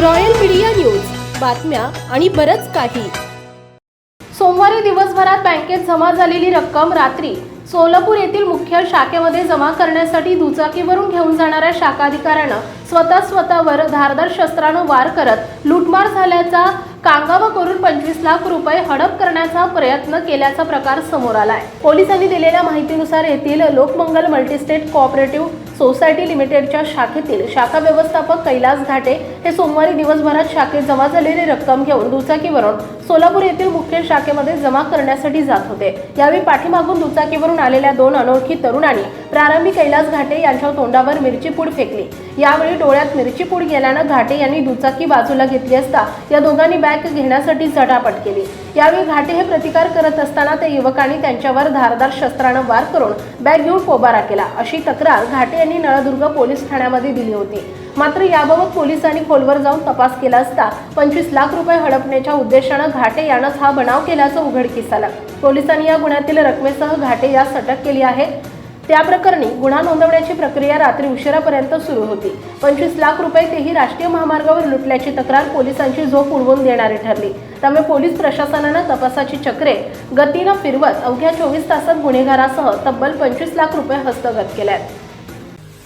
Royal media news. बातम्या आणि बरंच काही. सोमवारी दिवसभरात बँकेत जमा झालेली रक्कम रात्री सोलापूर येथील मुख्य शाखेमध्ये जमा करण्यासाठी दुचाकीवरून घेऊन जाणाऱ्या शाखा अधिकाऱ्यानं स्वतः स्वतःवर धारदार शस्त्रानं वार करत लुटमार झाल्याचा कांगावा करून पंचवीस लाख रुपये हडप करण्याचा प्रयत्न केल्याचा प्रकार समोर आलाय. पोलिसांनी दिलेल्या माहितीनुसार येथील लोकमंगल मल्टीस्टेट कोऑपरेटिव्ह सोसायटी लिमिटेडच्या शाखेतील शाखा व्यवस्थापक कैलास घाटे हे सोमवारी दिवसभरात शाखेत जमा झालेली रक्कम घेऊन दुचाकीवरून सोलापूर येथील मुख्य शाखेमध्ये जमा करण्यासाठी जात होते. यावेळी पाठीमागून दुचाकीवरून आलेल्या दोन अनोळखी तरुणांनी प्रारंभी कैलास घाटे यांच्या तोंडावर मिरची पूड फेकली. यावेळी डोळ्यात मिरची पूड गेल्यानं घाटे यांनी दुचाकी बाजूला घेतली असता या दोघांनी बॅग घेण्यासाठी झटापट केली. यावेळी घाटे हे प्रतिकार करत असताना त्या युवकांनी त्यांच्यावर धारदार शस्त्रानं वार करून बॅग घेऊन पोबारा केला. अशी तक्रार घाटे यांनी नळदुर्ग पोलीस ठाण्यामध्ये दिली होती. मात्र याबाबत पोलिसांनी खोलवर जाऊन तपास केला असता पंचवीस लाख रुपये हडपण्याच्या उद्देशानं घाटे यानंच हा बनाव केल्याचं उघडकीस आलं. पोलिसांनी या गुन्ह्यातील रकमेसह घाटे यास अटक केली आहे त्या प्रकरणी गुन्हा नोंदवण्याची प्रक्रिया रात्री उशिरापर्यंत सुरू होती. पंचवीस लाख रुपये तेही राष्ट्रीय महामार्गावर लुटल्याची तक्रार पोलिसांची झोप उडवून देणारी ठरली. त्यामुळे पोलीस प्रशासनानं तपासाची चक्रे गतीनं फिरवत अवघ्या चोवीस तासात गुन्हेगारासह तब्बल पंचवीस लाख रुपये हस्तगत केल्यात